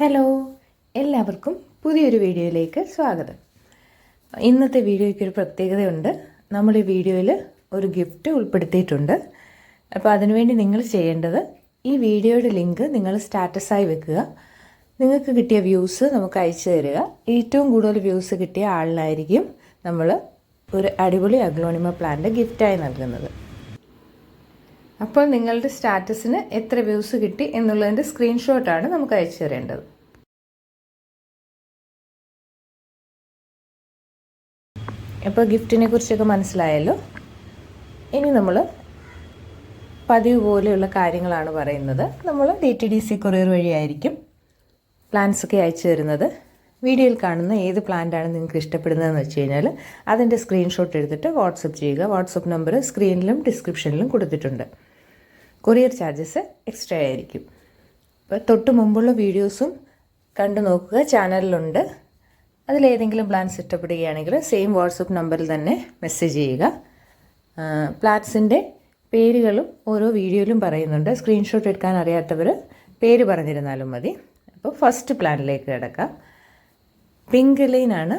Hello എല്ലാവർക്കും പുതിയൊരു വീഡിയോയിലേക്ക് സ്വാഗതം. ഇന്നത്തെ വീഡിയോയ്ക്ക് ഒരു പ്രത്യേകതയുണ്ട്. നമ്മൾ ഈ വീഡിയോയിൽ ഒരു ഗിഫ്റ്റ് ഉൾപ്പെടുത്തിയിട്ടുണ്ട്. അപ്പോൾ അതിനുവേണ്ടി നിങ്ങൾ ചെയ്യേണ്ടത് ഈ വീഡിയോയുടെ ലിങ്ക് നിങ്ങൾ സ്റ്റാറ്റസായി വെക്കുക. നിങ്ങൾക്ക് കിട്ടിയ വ്യൂസ് നമുക്ക് അയച്ചു തരിക. ഏറ്റവും കൂടുതൽ വ്യൂസ് കിട്ടിയ ആളിനായിരിക്കും നമ്മൾ ഒരു അടിപൊളി അഗ്ലോണിമ പ്ലാന്റ് ഗിഫ്റ്റായി നൽകുന്നത്. അപ്പോൾ നിങ്ങളുടെ സ്റ്റാറ്റസിന് എത്ര വ്യൂസ് കിട്ടി എന്നുള്ളതിന്റെ സ്ക്രീൻഷോട്ടാണ് നമുക്ക് അയച്ചു തരേണ്ടത്. അപ്പോൾ ഗിഫ്റ്റിനെ കുറിച്ചൊക്കെ മനസ്സിലായല്ലോ? ഇനി നമ്മൾ പതിവ് പോലെയുള്ള കാര്യങ്ങളാണ് പറയുന്നത്. നമ്മൾ D T D C courier വഴിയായിരിക്കും പ്ലാൻസൊക്കെ അയച്ചു തരുന്നത്. വീഡിയോയിൽ കാണുന്ന ഏത് പ്ലാന്റാണ് നിങ്ങൾക്ക് ഇഷ്ടപ്പെടുന്നതെന്ന് വെച്ച് കഴിഞ്ഞാൽ അതിന്റെ സ്ക്രീൻഷോട്ട് എടുത്തിട്ട് വാട്സപ്പ് ചെയ്യുക. വാട്സപ്പ് നമ്പർ സ്ക്രീനിലും ഡിസ്ക്രിപ്ഷനിലും കൊടുത്തിട്ടുണ്ട്. കൊറിയർ ചാർജസ് എക്സ്ട്രാ ആയിരിക്കും. അപ്പോൾ തൊട്ട് മുമ്പുള്ള വീഡിയോസും കണ്ടു നോക്കുക. ചാനലിലുണ്ട്. അതിലേതെങ്കിലും പ്ലാൻസ് ഇഷ്ടപ്പെടുകയാണെങ്കിൽ സെയിം വാട്സപ്പ് നമ്പറിൽ തന്നെ മെസ്സേജ് ചെയ്യുക. പ്ലാറ്റ്സിന്റെ പേരുകളും ഓരോ വീഡിയോയിലും പറയുന്നുണ്ട്. സ്ക്രീൻഷോട്ട് എടുക്കാൻ അറിയാത്തവർ പേര് പറഞ്ഞിരുന്നാലും മതി. അപ്പോൾ ഫസ്റ്റ് പ്ലാനിലേക്ക് കിടക്കാം. പിങ്ക് ലൈനാണ്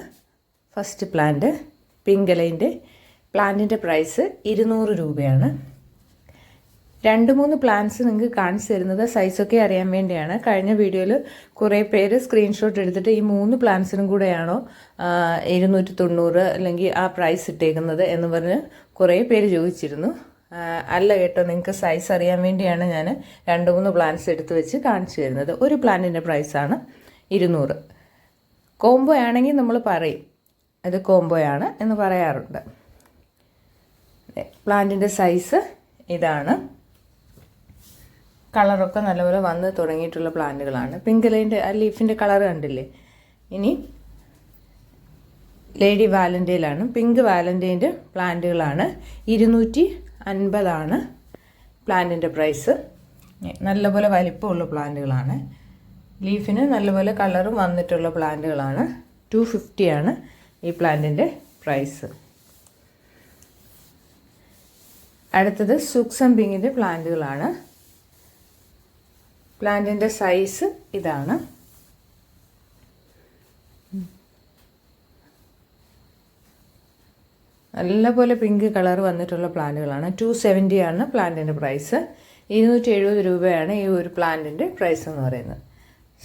ഫസ്റ്റ് പ്ലാന്റ്. പിങ്ക് ലൈന്റെ പ്ലാന്റിന്റെ പ്രൈസ് ഇരുന്നൂറ് രൂപയാണ്. രണ്ട് മൂന്ന് പ്ലാന്റ്സ് നിങ്ങൾക്ക് കാണിച്ചു തരുന്നത് സൈസൊക്കെ അറിയാൻ വേണ്ടിയാണ്. കഴിഞ്ഞ വീഡിയോയിൽ കുറേ പേര് സ്ക്രീൻഷോട്ട് എടുത്തിട്ട് ഈ മൂന്ന് പ്ലാന്റ്സിനും കൂടെയാണോ ഇരുന്നൂറ്റി തൊണ്ണൂറ് അല്ലെങ്കിൽ ആ പ്രൈസ് ഇട്ടേക്കുന്നത് എന്ന് പറഞ്ഞ് കുറേ പേര് ചോദിച്ചിരുന്നു. അല്ല കേട്ടോ നിങ്ങൾക്ക് സൈസ് അറിയാൻ വേണ്ടിയാണ് ഞാൻ രണ്ട് മൂന്ന് പ്ലാന്റ്സ് എടുത്ത് വെച്ച് കാണിച്ചു തരുന്നത്. ഒരു പ്ലാന്റിന്റെ പ്രൈസാണ് ഇരുന്നൂറ്. കോംബോ ആണെങ്കിൽ നമ്മൾ പറയും ഇത് കോംബോയാണ് എന്ന് പറയാറുണ്ട്. പ്ലാന്റിന്റെ സൈസ് ഇതാണ്. കളറൊക്കെ നല്ലപോലെ വന്ന് തുടങ്ങിയിട്ടുള്ള പ്ലാന്റുകളാണ്. പിങ്ക് ലൈന്റെ ആ ലീഫിന്റെ കളർ കണ്ടില്ലേ? ഇനി ലേഡി വാലന്റൈലാണ് പിങ്ക് വാലന്റൈന്റെ പ്ലാന്റുകളാണ്. ഇരുന്നൂറ്റി അൻപതാണ് പ്ലാന്റിന്റെ പ്രൈസ് നല്ലപോലെ വലിപ്പമുള്ള പ്ലാന്റുകളാണ്. ലീഫിന് നല്ലപോലെ കളറും വന്നിട്ടുള്ള പ്ലാന്റുകളാണ്. ടു ഫിഫ്റ്റിയാണ് ഈ പ്ലാന്റിന്റെ പ്രൈസ്. അടുത്തത് സുക്സം പിങ്ങിന്റെ പ്ലാന്റുകളാണ്. പ്ലാന്റിന്റെ സൈസ് ഇതാണ്. നല്ല നല്ലപോലെ പിങ്ക് കളർ വന്നിട്ടുള്ള പ്ലാന്റുകളാണ്. ടു ആണ് പ്ലാന്റിന്റെ പ്രൈസ്. ഇരുന്നൂറ്റി എഴുപത് രൂപയാണ് ഈ ഒരു പ്ലാന്റിന്റെ പ്രൈസ് എന്ന് പറയുന്നത്.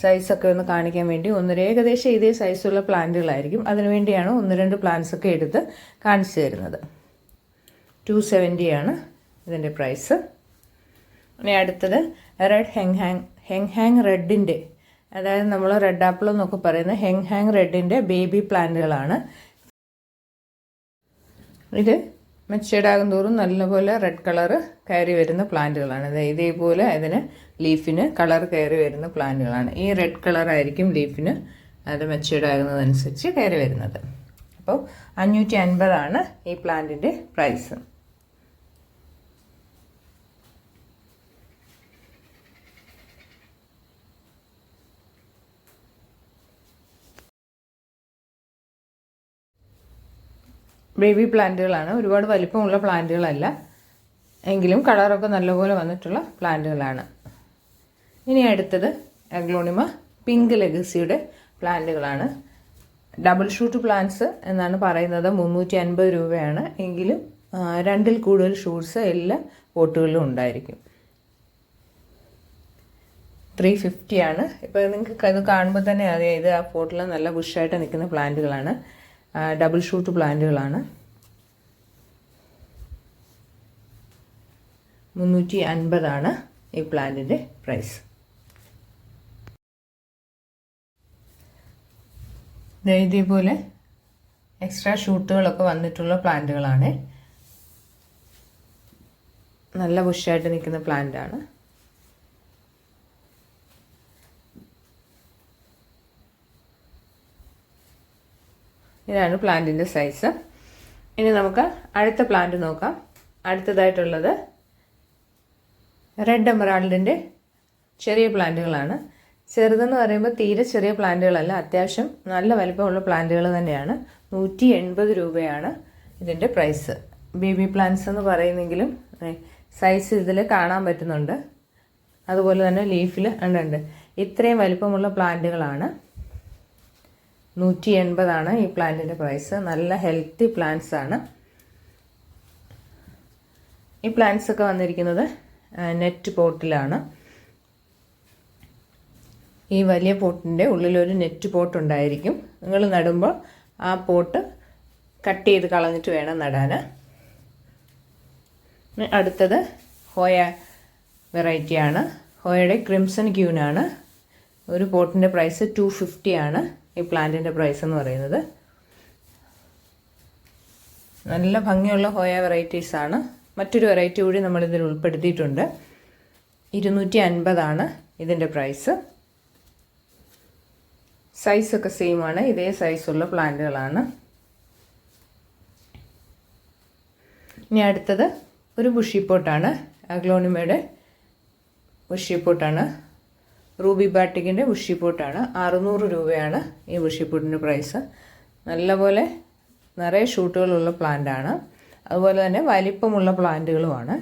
സൈസൊക്കെ ഒന്ന് കാണിക്കാൻ വേണ്ടി ഒന്നര ഏകദേശം ഇതേ സൈസുള്ള പ്ലാന്റുകളായിരിക്കും. അതിനുവേണ്ടിയാണ് ഒന്ന് രണ്ട് പ്ലാന്റ്സ് ഒക്കെ എടുത്ത് കാണിച്ചു തരുന്നത്. ടു സെവന്റിയാണ് ഇതിന്റെ പ്രൈസ്. ഇനി അടുത്തത് red heng hang heng hang റെഡിന്റെ അതായത് നമ്മൾ റെഡ് ആപ്പിൾ എന്നൊക്കെ പറയുന്ന ഹെങ് ഹാങ് റെഡിന്റെ ബേബി പ്ലാന്റുകളാണ് ഇത് മെച്ചേർഡാകും തോറും നല്ലപോലെ റെഡ് കളർ കയറി വരുന്ന പ്ലാന്റുകളാണ് ഇതേപോലെ അതിന് ലീഫിന് കളർ കയറി വരുന്ന പ്ലാന്റുകളാണ് ഈ റെഡ് കളറായിരിക്കും ലീഫിന് അത് മെച്ചേർഡാകുന്നതനുസരിച്ച് കയറി വരുന്നത്. അപ്പോൾ അഞ്ഞൂറ്റി അൻപതാണ് ഈ പ്ലാന്റിന്റെ പ്രൈസ് ബേബി പ്ലാന്റുകളാണ് ഒരുപാട് വലിപ്പമുള്ള പ്ലാന്റുകളല്ല എങ്കിലും കളറൊക്കെ നല്ലപോലെ വന്നിട്ടുള്ള പ്ലാന്റുകളാണ് ഇനി അടുത്തത് അഗ്ലോണിമ പിങ്ക് ലെഗസിയുടെ പ്ലാന്റുകളാണ് ഡബിൾ ഷൂട്ട് പ്ലാന്റ്സ് എന്നാണ് പറയുന്നത്. മുന്നൂറ്റി അൻപത് രൂപയാണ്. എങ്കിലും രണ്ടിൽ കൂടുതൽ ഷൂട്ട്സ് എല്ലാ പോട്ടുകളിലും ഉണ്ടായിരിക്കും. ത്രീ ഫിഫ്റ്റിയാണ് ഇപ്പോൾ നിങ്ങൾക്ക് ഇത് കാണുമ്പോൾ തന്നെ അറിയാം. ഇത് ആ പോട്ടിൽ നല്ല ബുഷായിട്ട് നിൽക്കുന്ന പ്ലാന്റുകളാണ് ഡബിൾ ഷൂട്ട് പ്ലാന്റുകളാണ് മുന്നൂറ്റി അൻപതാണ് ഈ പ്ലാന്റിന്റെ പ്രൈസ് ഇതേപോലെ എക്സ്ട്രാ ഷൂട്ടുകളൊക്കെ വന്നിട്ടുള്ള പ്ലാന്റുകളാണ് നല്ല ബുഷായിട്ട് നിൽക്കുന്ന പ്ലാന്റാണ് ഇതാണ് പ്ലാന്റിന്റെ സൈസ്. ഇനി നമുക്ക് അടുത്ത പ്ലാന്റ് നോക്കാം. അടുത്തതായിട്ടുള്ളത് റെഡ് എമറാൾഡിന്റെ ചെറിയ പ്ലാന്റുകളാണ്. ചെറുതെന്ന് പറയുമ്പോൾ തീരെ ചെറിയ പ്ലാന്റുകളല്ല അത്യാവശ്യം നല്ല വലിപ്പമുള്ള പ്ലാന്റുകൾ തന്നെയാണ്. നൂറ്റി എൺപത് രൂപയാണ് ഇതിന്റെ പ്രൈസ്. ബേബി പ്ലാന്റ്സ് എന്ന് പറയുന്നെങ്കിലും സൈസ് ഇതിൽ കാണാൻ പറ്റുന്നുണ്ട്. അതുപോലെ തന്നെ ലീഫിൽ ഉണ്ട്. ഇത്രയും വലിപ്പമുള്ള പ്ലാന്റുകളാണ്. നൂറ്റി എൺപതാണ് ഈ പ്ലാന്റിന്റെ പ്രൈസ്. നല്ല ഹെൽത്തി പ്ലാന്റ്സ് ആണ്. ഈ പ്ലാന്റ്സ് ഒക്കെ വന്നിരിക്കുന്നത് നെറ്റ് പോട്ടിലാണ്. ഈ വലിയ പോട്ടിന്റെ ഉള്ളിലൊരു നെറ്റ് പോട്ട് ഉണ്ടായിരിക്കും നിങ്ങൾ നടുമ്പോൾ ആ പോട്ട് കട്ട് ചെയ്ത് കളഞ്ഞിട്ട് വേണം നടാൻ അടുത്തത് ഹോയ വെറൈറ്റിയാണ് ഹോയയുടെ ക്രിംസൺ ക്യൂനാണ് ഒരു പോട്ടിന്റെ പ്രൈസ് ടു ഫിഫ്റ്റി ആണ്. ഈ പ്ലാന്റിന്റെ പ്രൈസ് എന്ന് പറയുന്നത്. നല്ല ഭംഗിയുള്ള ഹോയ വെറൈറ്റീസ് ആണ്. മറ്റൊരു വെറൈറ്റി കൂടി നമ്മളിതിൽ ഉൾപ്പെടുത്തിയിട്ടുണ്ട്. ഇരുന്നൂറ്റി അൻപതാണ് ഇതിന്റെ പ്രൈസ് സൈസൊക്കെ സെയിം ആണ്. ഇതേ സൈസുള്ള പ്ലാന്റുകളാണ്. ഇനി അടുത്തത് ഒരു ബുഷി പോട്ടാണ് അഗ്ലോണിമയുടെ ബുഷി പോട്ടാണ് റൂബി ബാട്ടിക്കിന്റെ ഉഷിപ്പൂട്ടാണ് പോട്ടാണ് അറുന്നൂറ് രൂപയാണ് ഈ ഉഷിപ്പൂട്ടിന്റെ പോട്ടിന്റെ പ്രൈസ്. നല്ലപോലെ നിറയെ ഷൂട്ടുകളുള്ള പ്ലാന്റാണ്. അതുപോലെ തന്നെ വലിപ്പമുള്ള പ്ലാന്റുകളുമാണ്.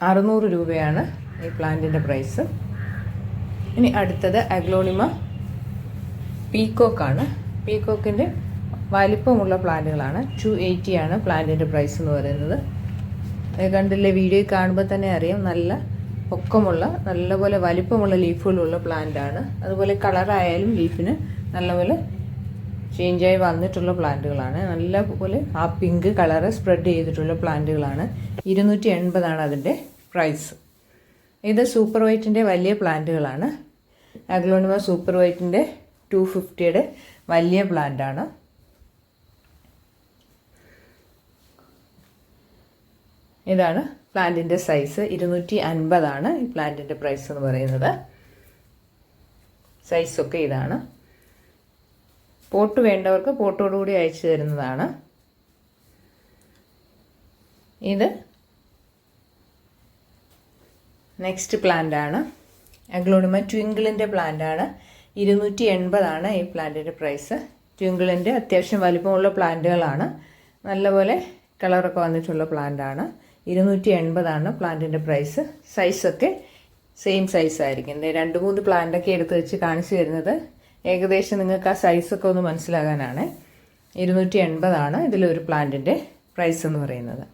അറുന്നൂറ് രൂപയാണ് ഈ പ്ലാന്റിന്റെ പ്രൈസ്. ഇനി അടുത്തത് അഗ്ലോണിമ പീക്കോക്കാണ്. പീക്കോക്കിന്റെ വലിപ്പമുള്ള പ്ലാന്റുകളാണ്. ടു ആണ് പ്ലാന്റിന്റെ പ്രൈസ് എന്ന് പറയുന്നത്. കണ്ടില്ലേ? വീഡിയോ കാണുമ്പോൾ തന്നെ അറിയാം. നല്ല പൊക്കമുള്ള നല്ലപോലെ വലിപ്പമുള്ള ലീഫുകളുള്ള പ്ലാന്റാണ്. അതുപോലെ കളറായാലും ലീഫിന് നല്ലപോലെ ചേഞ്ചായി വന്നിട്ടുള്ള പ്ലാന്റുകളാണ്. നല്ലപോലെ ആ പിങ്ക് കളറ് സ്പ്രെഡ് ചെയ്തിട്ടുള്ള പ്ലാന്റുകളാണ്. ഇരുന്നൂറ്റി എൺപതാണ് അതിന്റെ പ്രൈസ് ഇത് സൂപ്പർ വൈറ്റിന്റെ വലിയ പ്ലാന്റുകളാണ്. അഗ്ലോണിമ സൂപ്പർ വൈറ്റിന്റെ ടു ഫിഫ്റ്റിയുടെ വലിയ പ്ലാന്റാണ് ഇതാണ് പ്ലാന്റിന്റെ സൈസ് ഇരുന്നൂറ്റി അൻപതാണ് ഈ പ്ലാന്റിന്റെ പ്രൈസ് എന്ന് പറയുന്നത്. സൈസൊക്കെ ഇതാണ്. പോട്ട് വേണ്ടവർക്ക് പോട്ടോടുകൂടി അയച്ചു തരുന്നതാണ്. ഇത് നെക്സ്റ്റ് പ്ലാന്റ് ആണ്. അഗ്ലോണിമ ട്വിങ്കിളിന്റെ പ്ലാന്റ് ആണ്. ഇരുന്നൂറ്റി എൺപതാണ് ഈ പ്ലാന്റിന്റെ പ്രൈസ്. ട്യൂങ്കിളിന്റെ അത്യാവശ്യം വലിപ്പമുള്ള പ്ലാന്റുകളാണ്. നല്ലപോലെ കളറൊക്കെ വന്നിട്ടുള്ള പ്ലാന്റാണ്. ഇരുന്നൂറ്റി എൺപതാണ് പ്ലാന്റിന്റെ പ്രൈസ്. സൈസൊക്കെ സെയിം സൈസായിരിക്കും. രണ്ട് മൂന്ന് പ്ലാന്റൊക്കെ എടുത്ത് വെച്ച് കാണിച്ചു തരുന്നത്. ഏകദേശം നിങ്ങൾക്ക് ആ സൈസൊക്കെ ഒന്ന് മനസ്സിലാകാനാണ്. ഇരുന്നൂറ്റി എൺപതാണ് ഇതിലൊരു പ്ലാന്റിന്റെ പ്രൈസ് എന്ന് പറയുന്നത്.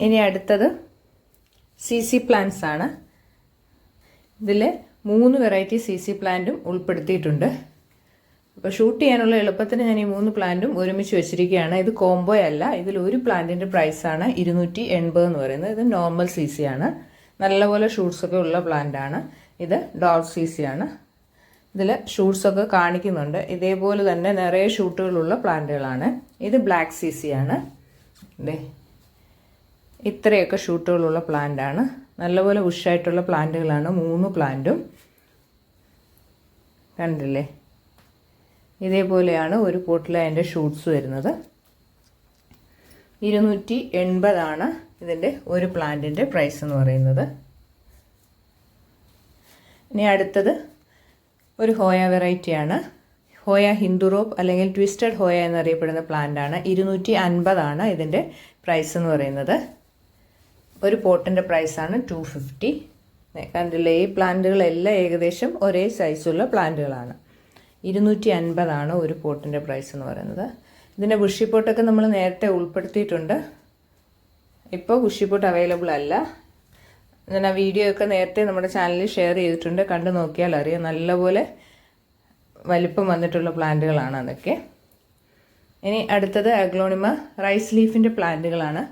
ഇനി അടുത്തത് സി സി പ്ലാന്റ്സ് ആണ് ഇതിൽ മൂന്ന് വെറൈറ്റി സി സി പ്ലാന്റും ഉൾപ്പെടുത്തിയിട്ടുണ്ട്. അപ്പോൾ ഷൂട്ട് ചെയ്യാനുള്ള എളുപ്പത്തിന് ഞാൻ ഈ മൂന്ന് പ്ലാന്റും ഒരുമിച്ച് വെച്ചിരിക്കുകയാണ്. ഇത് കോംബോ അല്ല. ഇതിൽ ഒരു പ്ലാന്റിന്റെ പ്രൈസാണ് ഇരുന്നൂറ്റി എൺപത് എന്ന് പറയുന്നത്. ഇത് നോർമൽ സി സി ആണ്. നല്ലപോലെ ഷൂട്ട്സൊക്കെ ഉള്ള പ്ലാന്റ് ആണ്. ഇത് ഡോട്ട് സി സി ആണ്. ഇതിൽ ഷൂട്ട്സൊക്കെ കാണിക്കുന്നുണ്ട്. ഇതേപോലെ തന്നെ നിറയെ ഷൂട്ടുകളുള്ള പ്ലാന്റുകളാണ് ഇത് ബ്ലാക്ക് സി സി ആണ്. ഇതേ ഇത്രയൊക്കെ ഷൂട്ടുകളുള്ള പ്ലാന്റ് ആണ്. നല്ലപോലെ ഉഷായിട്ടുള്ള പ്ലാന്റുകളാണ് മൂന്ന് പ്ലാന്റും. കണ്ടില്ലേ? ഇതേപോലെയാണ് ഒരു പോട്ടിൽ അതിന്റെ ഷൂട്ട്സ് വരുന്നത്. ഇരുന്നൂറ്റി എൺപതാണ് ഇതിന്റെ ഒരു പ്ലാന്റിന്റെ പ്രൈസ് എന്ന് പറയുന്നത്. ഇനി അടുത്തത് ഒരു ഹോയ വെറൈറ്റിയാണ്. ഹോയ ഹിന്ദുറോപ്പ് അല്ലെങ്കിൽ ട്വിസ്റ്റഡ് ഹോയ എന്നറിയപ്പെടുന്ന പ്ലാന്റാണ്. ഇരുന്നൂറ്റി അൻപതാണ് ഇതിന്റെ പ്രൈസ് എന്ന് പറയുന്നത്. ഒരു പോട്ടിന്റെ പ്രൈസാണ് ടു ഫിഫ്റ്റി കണ്ടില്ലേ ഈ പ്ലാന്റുകളെല്ലാം ഏകദേശം ഒരേ സൈസുള്ള പ്ലാന്റുകളാണ്. ഇരുന്നൂറ്റി അൻപതാണ് ഒരു പോട്ടിന്റെ പ്രൈസ് എന്ന് പറയുന്നത്. ഇതിന്റെ ബുഷിപ്പോട്ടൊക്കെ നമ്മൾ നേരത്തെ ഉൾപ്പെടുത്തിയിട്ടുണ്ട്. ഇപ്പോൾ ബുഷിപ്പോട്ട് അവൈലബിൾ അല്ല. ഞാൻ ആ വീഡിയോ ഒക്കെ നേരത്തെ നമ്മുടെ ചാനലിൽ ഷെയർ ചെയ്തിട്ടുണ്ട്. കണ്ടു നോക്കിയാൽ അറിയാം. നല്ലപോലെ വലിപ്പം വന്നിട്ടുള്ള പ്ലാന്റുകളാണ് അതൊക്കെ. ഇനി അടുത്തത് അഗ്ലോണിമ റൈസ് ലീഫിന്റെ പ്ലാന്റുകളാണ്.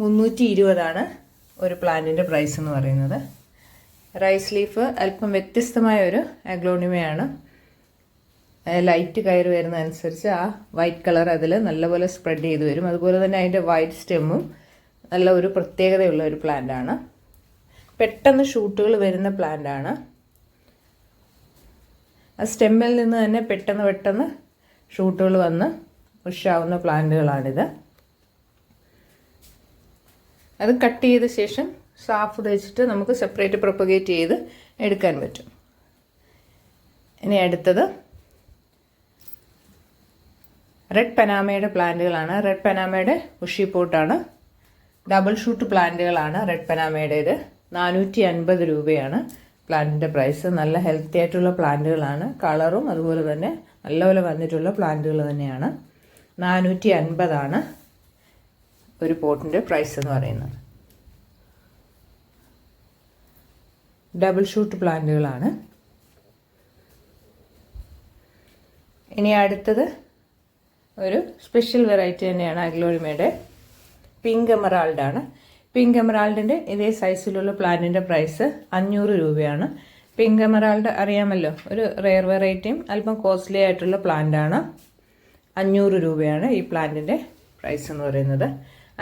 മുന്നൂറ്റി ഇരുപതാണ് ഒരു പ്ലാന്റിന്റെ പ്രൈസ് എന്ന് പറയുന്നത്. റൈസ് ലീഫ് അല്പം വ്യത്യസ്തമായ ഒരു അഗ്ലോണിമയാണ്. ലൈറ്റ് കയറി വരുന്നതനുസരിച്ച് ആ വൈറ്റ് കളർ അതിൽ നല്ലപോലെ സ്പ്രെഡ് ചെയ്ത് വരും. അതുപോലെ തന്നെ അതിന്റെ വൈറ്റ് സ്റ്റെമ്മും നല്ല ഒരു പ്രത്യേകതയുള്ള ഒരു പ്ലാന്റാണ് പെട്ടെന്ന് ഷൂട്ടുകൾ വരുന്ന പ്ലാന്റാണ് ആ സ്റ്റെമ്മിൽ നിന്ന് തന്നെ പെട്ടെന്ന് പെട്ടെന്ന് ഷൂട്ടുകൾ വന്ന് ഉഷാവുന്ന പ്ലാന്റുകളാണിത് അത് കട്ട് ചെയ്ത ശേഷം സാഫ് തേച്ചിട്ട് നമുക്ക് സെപ്പറേറ്റ് പ്രൊപ്പഗേറ്റ് ചെയ്ത് എടുക്കാൻ പറ്റും. ഇനി അടുത്തത് റെഡ് പനാമയുടെ പ്ലാന്റുകളാണ്. റെഡ് പനാമയുടെ ഉഷി പോട്ടാണ് ഡബിൾ ഷൂട്ട് പ്ലാന്റുകളാണ് റെഡ് പനാമയുടേത് നാനൂറ്റി അൻപത് രൂപയാണ് പ്ലാന്റിന്റെ പ്രൈസ് നല്ല ഹെൽത്തി ആയിട്ടുള്ള പ്ലാന്റുകളാണ്. കളറും അതുപോലെ തന്നെ നല്ലപോലെ വന്നിട്ടുള്ള പ്ലാന്റുകൾ തന്നെയാണ്. നാനൂറ്റി അൻപതാണ് ഒരു പോട്ടിന്റെ പ്രൈസ് എന്ന് പറയുന്നത്. ഡബിൾ ഷൂട്ട് പ്ലാന്റുകളാണ്. ഇനി അടുത്തത് ഒരു സ്പെഷ്യൽ വെറൈറ്റി തന്നെയാണ് അഗ്ലോറിമയുടെ പിങ്ക് എമറാൾഡ് ആണ്. പിങ്ക് എമറാൾഡിന്റെ ഇതേ സൈസിലുള്ള പ്ലാന്റിന്റെ പ്രൈസ് അഞ്ഞൂറ് രൂപയാണ്. പിങ്ക് എമറാൾഡ് അറിയാമല്ലോ ഒരു റെയർ വെറൈറ്റിയും അല്പം കോസ്റ്റ്ലി ആയിട്ടുള്ള പ്ലാന്റാണ് അഞ്ഞൂറ് രൂപയാണ് ഈ പ്ലാന്റിന്റെ പ്രൈസ് എന്ന് പറയുന്നത്.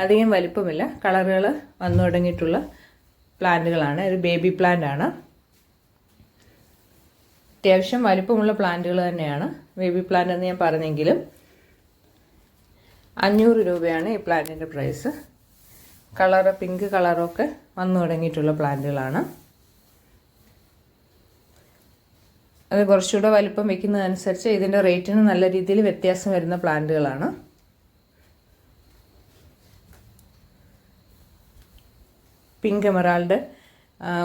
അധികം വലിപ്പമില്ല. കളറുകൾ വന്നു തുടങ്ങിയിട്ടുള്ള പ്ലാന്റുകളാണ്. ഒരു ബേബി പ്ലാന്റ് ആണ് അത്യാവശ്യം വലിപ്പമുള്ള പ്ലാന്റുകൾ തന്നെയാണ്. ബേബി പ്ലാന്റ് എന്ന് ഞാൻ പറഞ്ഞെങ്കിലും അഞ്ഞൂറ് രൂപയാണ് ഈ പ്ലാന്റിന്റെ പ്രൈസ്. കളറ് പിങ്ക് കളറൊക്കെ വന്നു തുടങ്ങിയിട്ടുള്ള പ്ലാന്റുകളാണ്. അത് കുറച്ചുകൂടെ വലിപ്പം വെക്കുന്നതനുസരിച്ച് ഇതിന്റെ റേറ്റിന് നല്ല രീതിയിൽ വ്യത്യാസം വരുന്ന പ്ലാന്റുകളാണ്. പിങ്ക് എമറാൾഡ്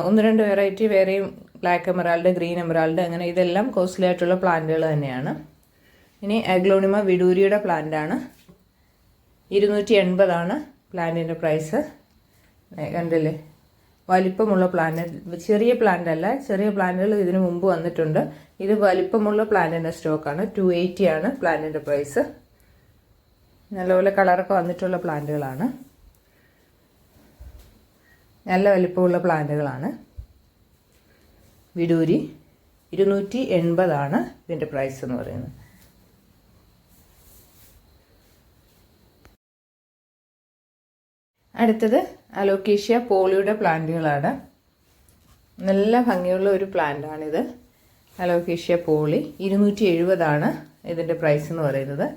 ഒന്ന് രണ്ട് വെറൈറ്റി വേറെയും ബ്ലാക്ക് എമറാൾഡ് ഗ്രീൻ എമറാൾഡ് അങ്ങനെ ഇതെല്ലാം കോസ്റ്റ്ലി ആയിട്ടുള്ള പ്ലാന്റുകൾ തന്നെയാണ്. ഇനി അഗ്ലോണിമ വിഡൂരിയുടെ പ്ലാന്റാണ് ഇരുന്നൂറ്റി എൺപതാണ് പ്ലാന്റിന്റെ പ്രൈസ് കണ്ടില്ലേ? വലിപ്പമുള്ള പ്ലാന്റ് ചെറിയ പ്ലാന്റ് അല്ല ചെറിയ പ്ലാന്റുകൾ ഇതിനു മുമ്പ് വന്നിട്ടുണ്ട്. ഇത് വലിപ്പമുള്ള പ്ലാന്റിന്റെ സ്റ്റോക്കാണ് ടു എയ്റ്റി ആണ് പ്ലാന്റിന്റെ പ്രൈസ് നല്ലപോലെ കളറൊക്കെ വന്നിട്ടുള്ള പ്ലാന്റുകളാണ് നല്ല വലിപ്പമുള്ള പ്ലാന്റുകളാണ്. വിഡൂരി ഇരുന്നൂറ്റി എൺപതാണ് ഇതിന്റെ പ്രൈസ് എന്ന് പറയുന്നത്. അടുത്തത് അലോക്കേഷ്യ പോളിയുടെ പ്ലാന്റുകളാണ്. നല്ല ഭംഗിയുള്ള ഒരു പ്ലാന്റാണിത്. അലോക്കേഷ്യ പോളി ഇരുന്നൂറ്റി എഴുപതാണ് ഇതിന്റെ പ്രൈസ് എന്ന് പറയുന്നത്.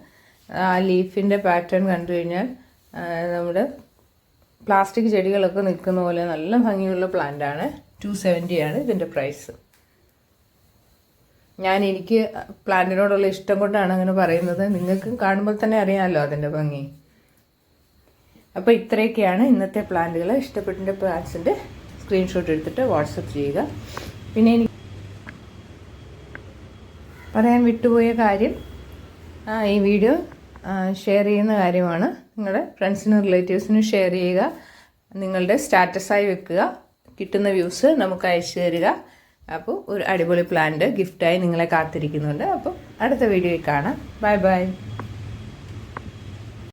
ആ ലീഫിന്റെ പാറ്റേൺ കണ്ടു കഴിഞ്ഞാൽ നമ്മുടെ പ്ലാസ്റ്റിക് ചെടികളൊക്കെ നിൽക്കുന്ന പോലെ നല്ല ഭംഗിയുള്ള പ്ലാന്റാണ് ടു സെവന്റിയാണ് ഇതിന്റെ പ്രൈസ് ഞാൻ എനിക്ക് പ്ലാന്റിനോടുള്ള ഇഷ്ടം കൊണ്ടാണ് അങ്ങനെ പറയുന്നത്. നിങ്ങൾക്ക് കാണുമ്പോൾ തന്നെ അറിയാമല്ലോ അതിന്റെ ഭംഗി. അപ്പോൾ ഇത്രയൊക്കെയാണ് ഇന്നത്തെ പ്ലാന്റുകൾ ഇഷ്ടപ്പെട്ടിന്റെ പ്ലാന്റ്സിന്റെ സ്ക്രീൻഷോട്ട് എടുത്തിട്ട് വാട്സപ്പ് ചെയ്യുക. പിന്നെ എനിക്ക് പറയാൻ വിട്ടുപോയ കാര്യം ഈ വീഡിയോ ഷെയർ ചെയ്യുന്ന കാര്യമാണ്. നിങ്ങളുടെ ഫ്രണ്ട്സിനും റിലേറ്റീവ്സിനും ഷെയർ ചെയ്യുക. നിങ്ങളുടെ സ്റ്റാറ്റസായി വെക്കുക. കിട്ടുന്ന വ്യൂസ് നമുക്ക് അയച്ചു തരിക. അപ്പോൾ ഒരു അടിപൊളി പ്ലാന്റ് ഗിഫ്റ്റായി നിങ്ങളെ കാത്തിരിക്കുന്നുണ്ട്. അപ്പോൾ അടുത്ത വീഡിയോയിൽ കാണാം. Bye bye